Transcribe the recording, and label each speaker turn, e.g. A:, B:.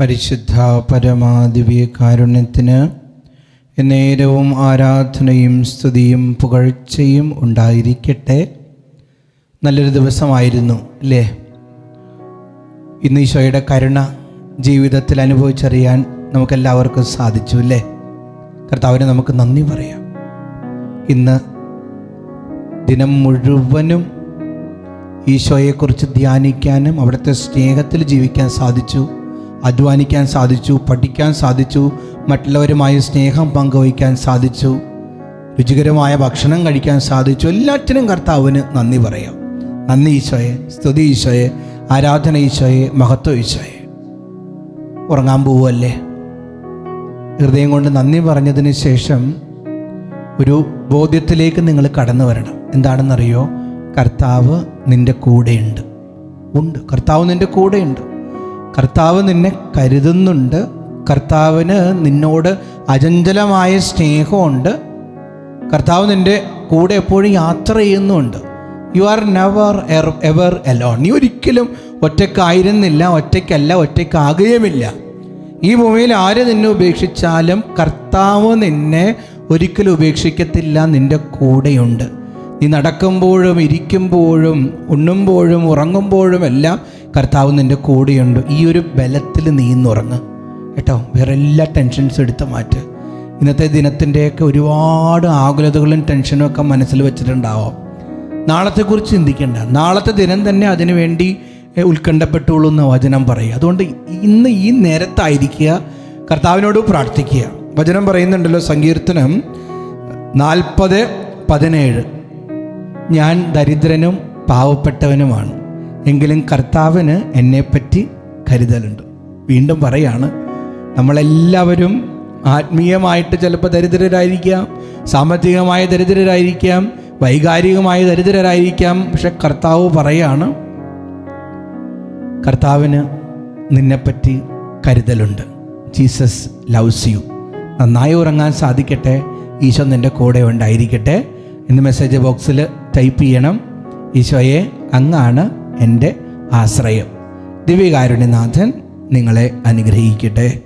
A: പരിശുദ്ധ പരമാദിവ്യ കാരുണ്യത്തിന് നേരവും ആരാധനയും സ്തുതിയും പുകഴ്ചയും ഉണ്ടായിരിക്കട്ടെ. നല്ലൊരു ദിവസമായിരുന്നു അല്ലേ? ഇന്ന് ഈശോയുടെ കരുണ ജീവിതത്തിൽ അനുഭവിച്ചറിയാൻ നമുക്കെല്ലാവർക്കും സാധിച്ചു അല്ലേ? കർത്താവിന് നമുക്ക് നന്ദി പറയാം. ഇന്ന് ദിനം മുഴുവനും ഈശോയെക്കുറിച്ച് ധ്യാനിക്കാനും അവിടുത്തെ സ്നേഹത്തിൽ ജീവിക്കാൻ സാധിച്ചു. അധ്വാനിക്കാൻ സാധിച്ചു പഠിക്കാൻ സാധിച്ചു മറ്റുള്ളവരുമായി സ്നേഹം പങ്കുവയ്ക്കാൻ സാധിച്ചു രുചികരമായ ഭക്ഷണം കഴിക്കാൻ സാധിച്ചു. എല്ലാറ്റിനും കർത്താവിന് നന്ദി പറയാം. നന്ദി ഈശോയെ സ്തുതി ഈശോയെ ആരാധന ഈശോയെ മഹത്വ ഈശോയെ. ഉറങ്ങാൻ പോവല്ലേ ഹൃദയം കൊണ്ട് നന്ദി പറഞ്ഞതിന് ശേഷം ഒരു ബോധ്യത്തിലേക്ക് നിങ്ങൾ കടന്നു വരണം. എന്താണെന്നറിയോ? കർത്താവ് നിന്റെ കൂടെയുണ്ട്. ഉണ്ട്. കർത്താവ് നിന്റെ കൂടെയുണ്ട്. കർത്താവ് നിന്നെ കരുതുന്നുണ്ട്. കർത്താവിന് നിന്നോട് അചഞ്ചലമായ സ്നേഹമുണ്ട്. കർത്താവ് നിന്റെ കൂടെ എപ്പോഴും യാത്ര ചെയ്യുന്നുണ്ട്. You are never ever alone നീ ഒരിക്കലും ഒറ്റക്കായിരുന്നില്ല ഒറ്റയ്ക്കല്ല ഒറ്റയ്ക്കാകുകയുമില്ല. ഈ ഭൂമിയിൽ ആര് നിന്നെ ഉപേക്ഷിച്ചാലും കർത്താവ് നിന്നെ ഒരിക്കലും ഉപേക്ഷിക്കത്തില്ല നിന്റെ കൂടെയുണ്ട്. നീ നടക്കുമ്പോഴും ഇരിക്കുമ്പോഴും ഉണ്ണുമ്പോഴും ഉറങ്ങുമ്പോഴും എല്ലാം കർത്താവ് നിന്റെ കൂടെയുണ്ട്. ഈ ഒരു ബലത്തിൽ നീ ഇന്നുറങ്ങ് കേട്ടോ വേറെ എല്ലാ ടെൻഷൻസും എടുത്ത് മാറ്റ്. ഇന്നത്തെ ദിനത്തിന്റെയൊക്കെ ഒരുപാട് ആകുലതകളും ടെൻഷനും ഒക്കെ മനസ്സിൽ വെച്ചിട്ടുണ്ടാവാം. നാളത്തെക്കുറിച്ച് ചിന്തിക്കേണ്ട. നാളത്തെ ദിനം തന്നെ അതിനുവേണ്ടി ഉത്കണ്ഠപ്പെട്ടുള്ളൂ എന്ന് വചനം പറയുക. അതുകൊണ്ട് ഇന്ന് ഈ നേരത്തായിരിക്കുക കർത്താവിനോട് പ്രാർത്ഥിക്കുക. വചനം പറയുന്നുണ്ടല്ലോ സങ്കീർത്തനം നാൽപ്പത് പതിനേഴ്. ഞാൻ ദരിദ്രനും പാവപ്പെട്ടവനുമാണ്. എങ്കിലും കർത്താവിന് എന്നെപ്പറ്റി കരുതലുണ്ട്. വീണ്ടും പറയാണ് നമ്മളെല്ലാവരും ആത്മീയമായിട്ട് ചിലപ്പോൾ ദരിദ്രരായിരിക്കാം സാമ്പത്തികമായ ദരിദ്രരായിരിക്കാം വൈകാരികമായ ദരിദ്രരായിരിക്കാം. പക്ഷെ കർത്താവ് പറയാണ് കർത്താവിന് നിന്നെപ്പറ്റി കരുതലുണ്ട്. Jesus loves you. നന്നായി ഉറങ്ങാൻ സാധിക്കട്ടെ. ഈശോ നിന്റെ കൂടെ ഉണ്ടായിരിക്കട്ടെ. എന്ന് മെസ്സേജ് ബോക്സിൽ ടൈപ്പ് ചെയ്യണം. ഈശോയെ അങ്ങാണ് എന്റെ ആശ്രയം. ദിവ്യകാരുണ്യനാഥൻ നിങ്ങളെ അനുഗ്രഹിക്കട്ടെ.